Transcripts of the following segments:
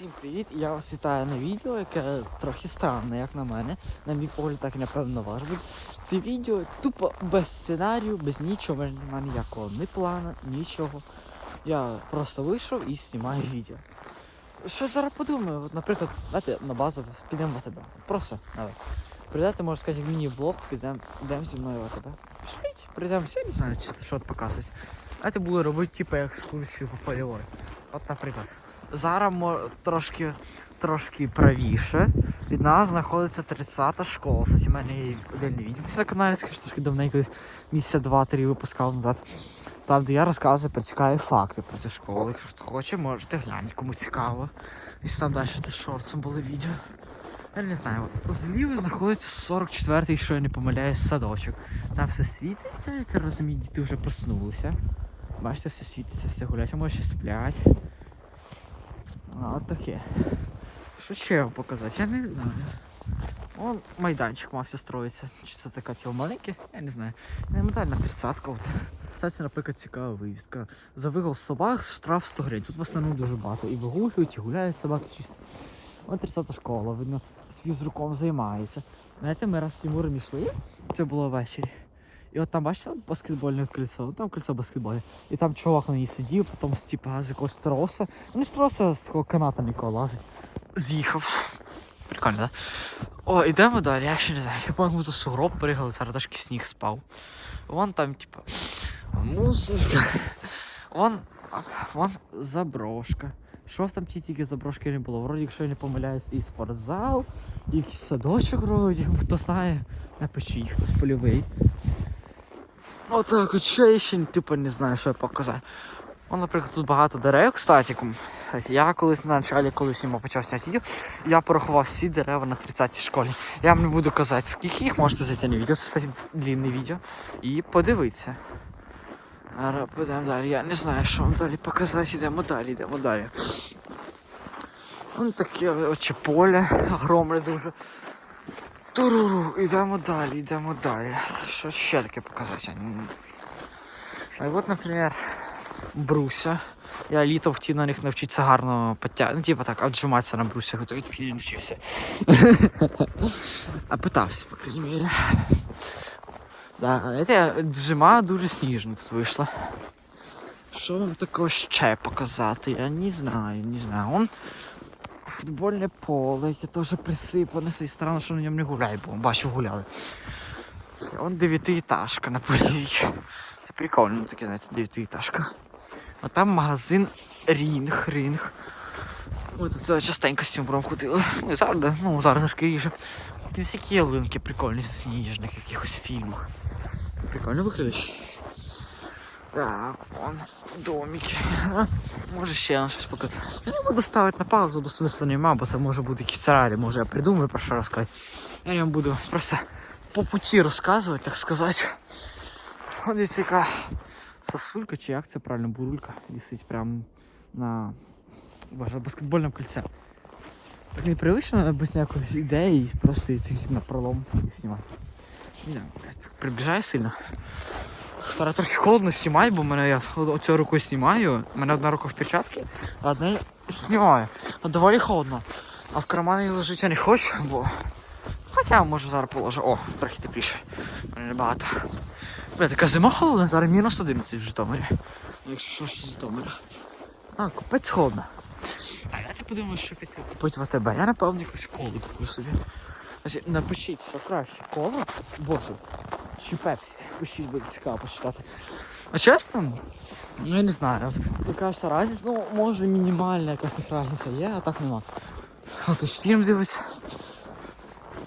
Всім привіт! Я вас вітаю на відео, яке трохи странне, як на мене. На мій погляд, так напевно ваш. Це відео тупо без сценарію, без нічого, в немає ніякого ні плану, нічого. Я просто вийшов і знімаю відео. Що зараз подумаю? От, наприклад, давайте на базу підемо в АТБ. Просто давай. Прийдете, можна сказати, як міні-влог, підемо підемо зі мною в АТБ. Пішліть, прийдемо всі, не знаю, що тут показувати. Давайте буду робити типу екскурсію по польовій. От, наприклад. Зараз трошки, трошки правіше. Від нас знаходиться 30-та школа. Кстати, у мене є отдельне відео. На каналі, скажу, трошки давненько, місяця два-три випускав назад. Там, де я розказую про цікаві факти про цю школу. Якщо хто хоче, можете глянути, кому цікаво. І там далі де шорцом були відео. Я не знаю, от зліва знаходиться 44-й, що я не помиляюсь, садочок. Там все світиться, як я розумію, діти вже проснулися. Бачите, все світиться, все гулять, а може ще сплять. А, таке. Що ще вам показати? Я не знаю. Вон майданчик мався строїться. Чи це така тіло маленьке? Я не знаю. Не тридцятка. Це, наприклад, цікава вивіска. За вигул собак штраф 100 гривень. Тут в основному дуже багато. І вигулюють, і гуляють собаки чисто. Ось 30 школа, видно, з фізруком займається. Знаєте, ми раз з Тимуром йшли, це було ввечері. І от там, бачите, баскетбольне кольцо, ну там кольцо баскетбольне. І там чувак на ній сидів, потім типа з якогось троса. Ну не з троса, з такого каната нікого лазить. З'їхав. Прикольно? Да? О, ідемо далі, я ще не знаю. Я по-моєму тут сугроб пригали, зараз трошки сніг спав. Вон там, типа, мусорка. Вон, вон заброшка. Що там ті тільки заброшки не було? Вроді, якщо я не помиляюсь, і спортзал, і садочок вроді. Хто знає, напишіть, хтось польовий. Отак от ще я ще типу не знаю, що я показати. Вон, наприклад, тут багато дерев, кстати. Я колись на началі, коли сніма почав зняти відео, я порахував всі дерева на 30-й школі. Я вам не буду казати, скільки їх можете зайти на відео, це кстати, длинне відео. І подивитися. Підемо далі. Я не знаю, що вам далі показати. Йдемо далі, йдемо далі. Вон таке очі поле, огромне дуже. Туруру, йдемо далі, йдемо далі. Що ще таке показати? А от, наприклад, бруся. Я літо хотів на них навчитися гарно підтягнути. Ну, типу так, отжиматися на брусях, то я навчився. а питався, по крайній мірі. Да, знаєте, зима дуже сніжна тут вийшла. Що вам такого ще показати? Я не знаю, не знаю. Он футбольне поле, яке теж присипане, і странно, що на ньому не гуляють, бо бачив гуляли. Он дев'ятиэтажка на полі. Це прикольно таке, знаєте, дев'ятиэтажка. А там магазин Рінг, Рінг. Ми тут е, частенько з цим бром ходили. Не ну зараз трошки ріже. Якісь які ялинки прикольні з сніжних якихось фільмах. Прикольно виглядають. Так, вон домики. А, Може ще вам щось покажу. Я не буду ставити на паузу, бо смисла нема, бо це може бути якийсь сценарій, може я придумаю про що розказати. Я вам буду просто по путі розказувати, так сказати. Ось дивіться, яка сосулька, чи як це правильно, бурулька висить прямо на боже, баскетбольному кольце. Так непривично без ніякої ідеї, просто йти на пролом і знімати. Не знаю, блядь, приближає сильно. Зараз трохи холодно знімаю, бо мене я оцю руку знімаю, у мене одна рука в перчатці, а одна знімаю. Доволі холодно. А в кармани лежить я не хочу, бо. Хоча може зараз положу. О, трохи тепліше. Небагато. Бля, така зима холодна, зараз мінус 11 в Житомирі. Якщо що з Житомира. А, купець холодно. А я ти подумав, що піти купити в АТБ. Я напевно якусь колу куплю собі. Значить, напишіть, що краще кола, боже, чи пепсі. Пишіть, буде цікаво почитати. А чесно, ну я не знаю. Яка ж разниця, ну може мінімальна якась них разниця є, а так нема. От ось фільм дивиться.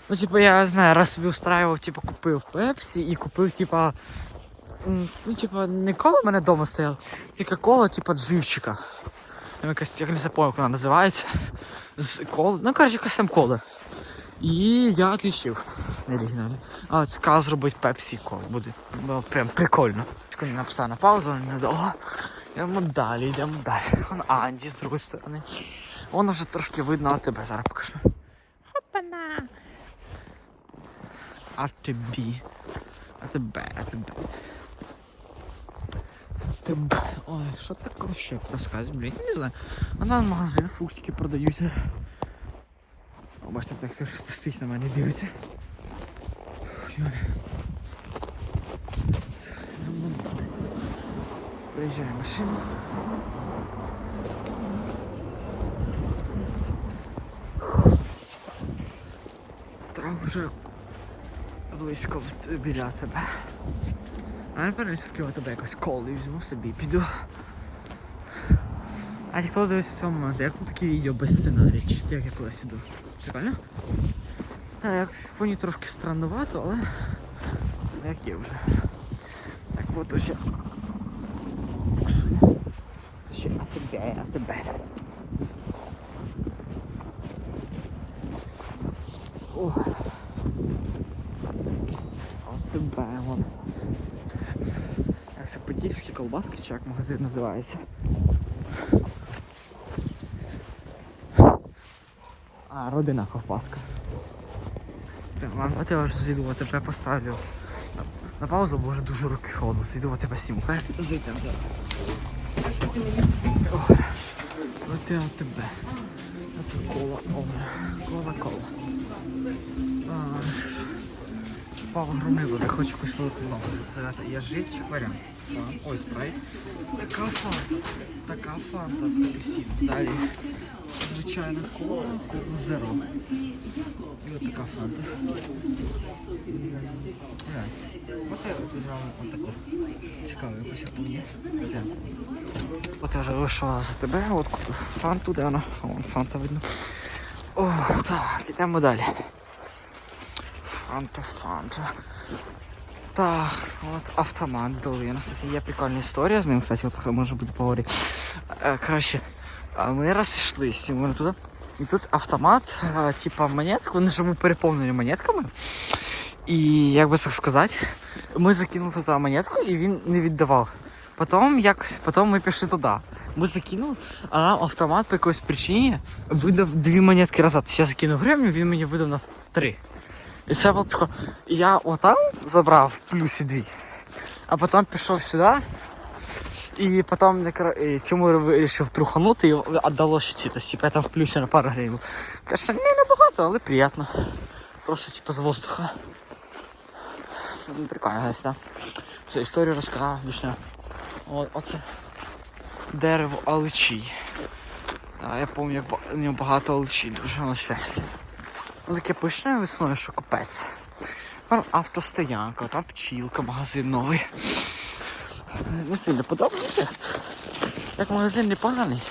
Ну, типу, я знаю, раз собі устраював, типу, купив пепсі і купив, типа. Ну, типа, не коло в мене вдома стояло, тільки коло, типа, дживчика. Там якась, я не запам'ятаю, як вона називається. З коли. Ну, коротше, якась там кола. І я відлічив на оригіналі. А цікаво зробити пепсі коло буде. Було прям прикольно. Коли написав на паузу, недовго. Йдемо далі, йдемо далі. Вон Анді з другої сторони. Воно вже трошки видно, а тебе зараз покажу. Хопана. А тобі. А тебе, а тебе. АТБ. Ой, що таке ще розказує, блін, не знаю. А на магазин фруктики продають. О, бачите, так хтось стоїть на мене дивиться. Приїжджає машина. Там вже близько біля тебе. А напевно все-таки тебе якось колу візьму собі піду. А ті, хто дивиться в цьому моменту, як такі відео без сценарію, чисто як я колись іду. Прикольно? А, як трошки странновато, але як є вже. Так, от ось я буксую. Ще АТБ, АТБ. О. АТБ, вон. Як це подільські колбаски, чи як магазин називається? А, родина ковбаска. Ладно, а я вже зайду, тебе поставлю. На, паузу, бо вже дуже руки холодно. Зайду, а тебе. Хай зайдемо зараз. От я тебе. А кола, кола, кола. А, Павло Громило, я хочу якусь велику носу. Я жить варіант. Фан. Ой, спрайт. Така фанта. Така фанта з апельсином. Далі. Звичайно, кола, кола зеро. І от така фанта. Цікаво, якусь я помню. От я вже вийшов за тебе, от фанту, де вона? Вон фанта видно. О, так, йдемо далі. Фанта, фанта. Так, от автомат долина. Кстати, є прикольна історія з ним, кстати, от може буде поговорити. Е, Коротше, ми розійшлись, і ми туди. І тут автомат, типа монеток, вони ж ми переповнені монетками. І як би так сказати, ми закинули туди монетку і він не віддавав. Потім, як, потім ми пішли туди. Ми закинули, а нам автомат по якоїсь причині видав дві монетки назад. Я закинув гривню, він мені видав на три. І це було прикольно. Я отам забрав в плюсі дві, а потім пішов сюди. І потім чому вирішив труханути і віддало типа, там в плюсі на пару гривень. Конечно, не небагато, але приємно. Просто типа з воздуха. Прикольно, да? Все, історію розказав більше. О, оце дерево аличі. А, я пам'ятаю, як у нього багато аличі, дуже воно все. Ну таке пишне весною, що капець. Автостоянка, там пчілка, магазин новий. Не сильно подобається. Як магазин непоганий.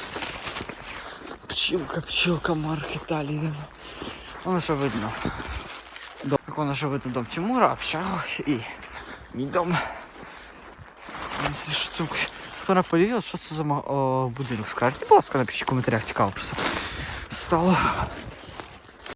Пчілка, пчілка, марки Італії. Воно що видно. Дом. Воно що видно дом Тимура, общага і мій дом. Хто не подивився, що це за о, будинок? Скажіть, будь ласка, напишіть в коментарях, цікаво просто. Стало.